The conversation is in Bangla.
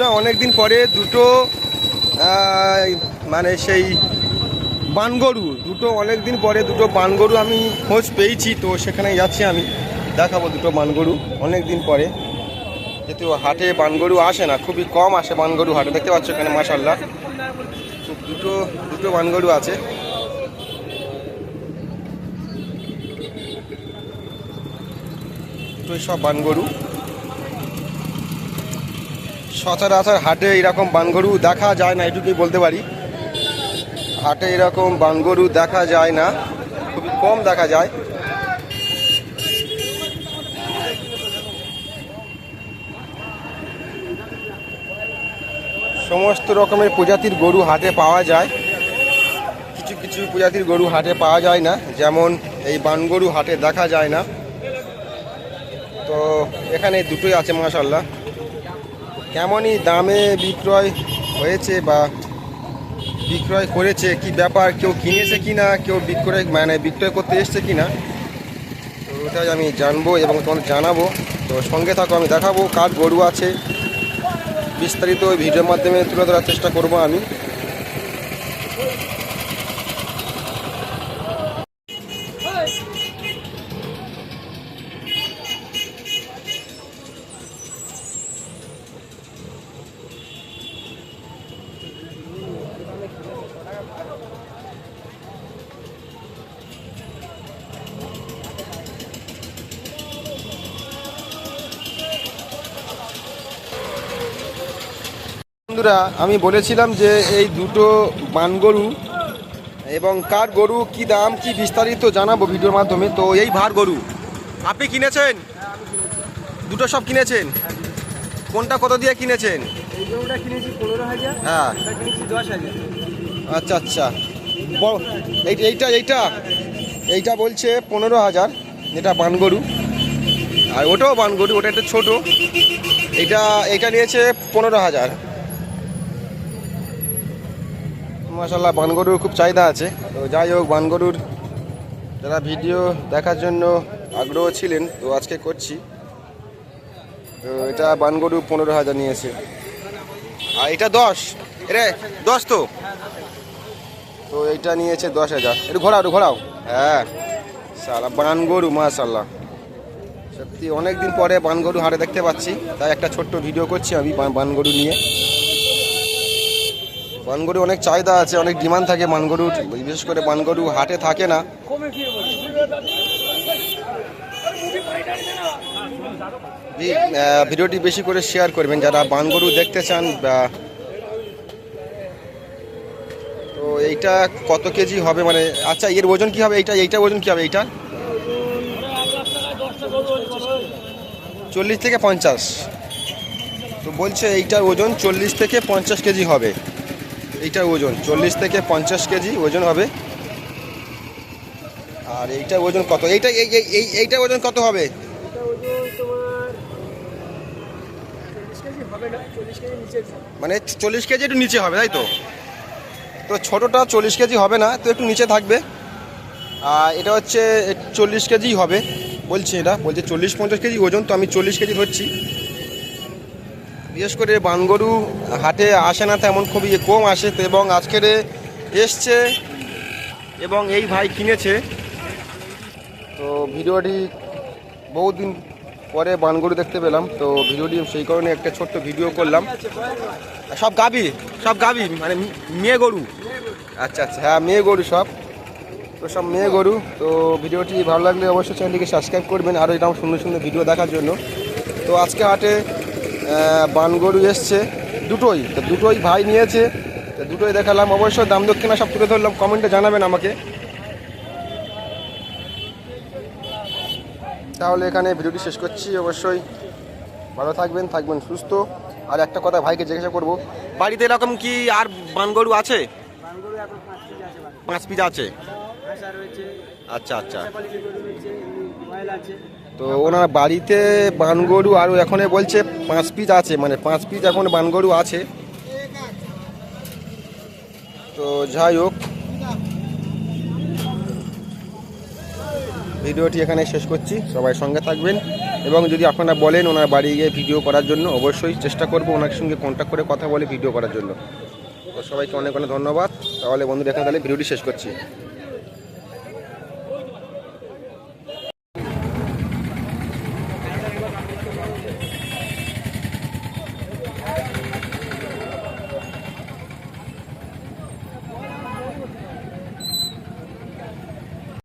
বন্ধুরা অনেক দিন পরে দুটো মানে সেই বানগরু, দুটো অনেক দিন পরে দুটো বানগরু আমি খোঁজ পেয়েছি, তো সেখানে যাচ্ছি আমি, দেখাবো দুটো বানগরু অনেক দিন পরে। যেহেতু হাটে বানগরু আসে না, খুবই কম আসে বানগরু হাটে, দেখতে পাচ্ছ এখানে মাসাল্লাহ দুটো দুটো বানগরু আছে। দুটোই সব বানগরু। সচরাচর হাটে এরকম বানগরু দেখা যায় না, এটুকুই বলতে পারি। হাটে এরকম বানগরু দেখা যায় না, খুবই কম দেখা যায়। সমস্ত রকমের প্রজাতির গরু হাটে পাওয়া যায়। কিছু কিছু প্রজাতির গরু হাটে পাওয়া যায় না, যেমন এই বানগরু হাটে দেখা যায় না। তো এখানে দুটোই আছে মাশাল্লাহ কেমনই দামে বিক্রয় হয়েছে বা বিক্রয় করেছে, কি ব্যাপার, কেউ কিনেছে কি না কেউ বিক্রয় মানে বিক্রয় করতে এসছে কি না তো ওটাই আমি জানব এবং তোমাদের জানাব। তো সঙ্গে থাকো, আমি দেখাবো কার গরু আছে। বিস্তারিত ভিডিওর মাধ্যমে তুলে ধরার চেষ্টা করব আমি। বন্ধুরা আমি বলেছিলাম যে এই দুটো বান গরু এবং কার গরু কি দাম কি বিস্তারিত জানাব ভিডিওর মাধ্যমে। তো এই ভার গরু আপনি কিনেছেন? দুটো সব কিনেছেন? কোনটা কত দিয়ে কিনেছেন? হ্যাঁ। এটা আচ্ছা আচ্ছা। এই- এইটা এইটা? এইটা বলছে পনেরো হাজার যেটা বানগরু। আর ওটাও বানগরু ওটা একটা ছোট। এইটা এইটা নিয়েছে পনেরো হাজার। মাসাল্লাহ বানগরুর খুব চাহিদা আছে। তো যাই হোক, বানগরুর যারা ভিডিও দেখার জন্য আগ্রহ ছিলেন, তো আজকে করছি। তো এটা বানগরু পনেরো হাজার নিয়েছে। আর এটা দশ। রে দশ তো? তো এইটা নিয়েছে দশ হাজার। একটু ঘোরাও একটু ঘোরাও। হ্যাঁ। সালা বানগরু মাশাল্লাহ সত্যি অনেক দিন পরে বানগরু হাটে দেখতে পাচ্ছি। তাই একটা ছোট্ট ভিডিও করছি আমি বান- বানগরু নিয়ে। বানগরু অনেক চাহিদা আছে, অনেক ডিমান্ড থাকে বানগরুর বিশেষ করে বানগরু হাটে থাকে না। ভিডিওটি বেশি করে শেয়ার করবেন, যারা বানগরু দেখতে চান তো এইটা কত কেজি হবে? মানে আচ্ছা এর ওজন কি হবে? এইটা এইটা ওজন কি হবে? এইটা? চল্লিশ থেকে পঞ্চাশ। তো বলছে এইটার ওজন চল্লিশ থেকে পঞ্চাশ কেজি হবে। এইটার ওজন, চল্লিশ থেকে পঞ্চাশ কেজি ওজন হবে। আর এইটা ওজন কত? এইটা, এই, এই- এই এইটার ওজন কত হবে? মানে চল্লিশ কেজি একটু নিচে হবে, তাই তো? তো ছোটোটা চল্লিশ কেজি হবে না, তো একটু নিচে থাকবে। আর এটা হচ্ছে চল্লিশ কেজি হবে, বলছি এটা, বলছে চল্লিশ পঞ্চাশ কেজি ওজন, তো আমি চল্লিশ কেজি ধরছি। বিশেষ করে বানগরু হাটে আসে না তেমন খুবই কম আসে এবং আজকের এসছে এবং এই ভাই কিনেছে। তো ভিডিওটি বহুদিন পরে বানগরু দেখতে পেলাম, তো ভিডিওটি সেই কারণে একটা ছোট্ট ভিডিও করলাম। সব গাবি সব গাবি মানে মেয়ে গরু। আচ্ছা আচ্ছা হ্যাঁ মেয়ে গরু সব। তো সব মেয়ে গরু, তো ভিডিওটি ভালো লাগলে অবশ্যই চ্যানেলটিকে সাবস্ক্রাইব করবেন, আরও এরকম সুন্দর সুন্দর ভিডিও দেখার জন্য। তো আজকে হাটে বানগরু এসছে। দুটোই তো দুটোই ভাই নিয়েছে। তো দুটোই দেখালাম। অবশ্যই দাম দক্ষিণা সব তুলে ধরলাম। কমেন্টে জানাবেন আমাকে। তাহলে এখানে ভিডিওটি শেষ করছি। অবশ্যই ভালো থাকবেন থাকবেন সুস্থ। আর একটা কথা ভাইকে জিজ্ঞাসা করব বাড়িতে এরকম কি আর বানগরু আছে? পাঁচ কেজি আছে পিস আছে? আচ্ছা আচ্ছা। তো ওনার বাড়িতে বানগরু আরও এখন বলছে পাঁচ পিস আছে মানে পাঁচ পিস এখন বানগরু আছে। তো যাই হোক। ভিডিওটি এখানে শেষ করছি, সবাই সঙ্গে থাকবেন। এবং যদি আপনারা বলেন ওনার বাড়ি গিয়ে ভিডিও করার জন্য, অবশ্যই চেষ্টা করব ওনার সঙ্গে কন্ট্যাক্ট করে কথা বলে ভিডিও করার জন্য। তো সবাইকে অনেক অনেক ধন্যবাদ। তাহলে বন্ধুরা, এখানে তাহলে ভিডিওটি শেষ করছি।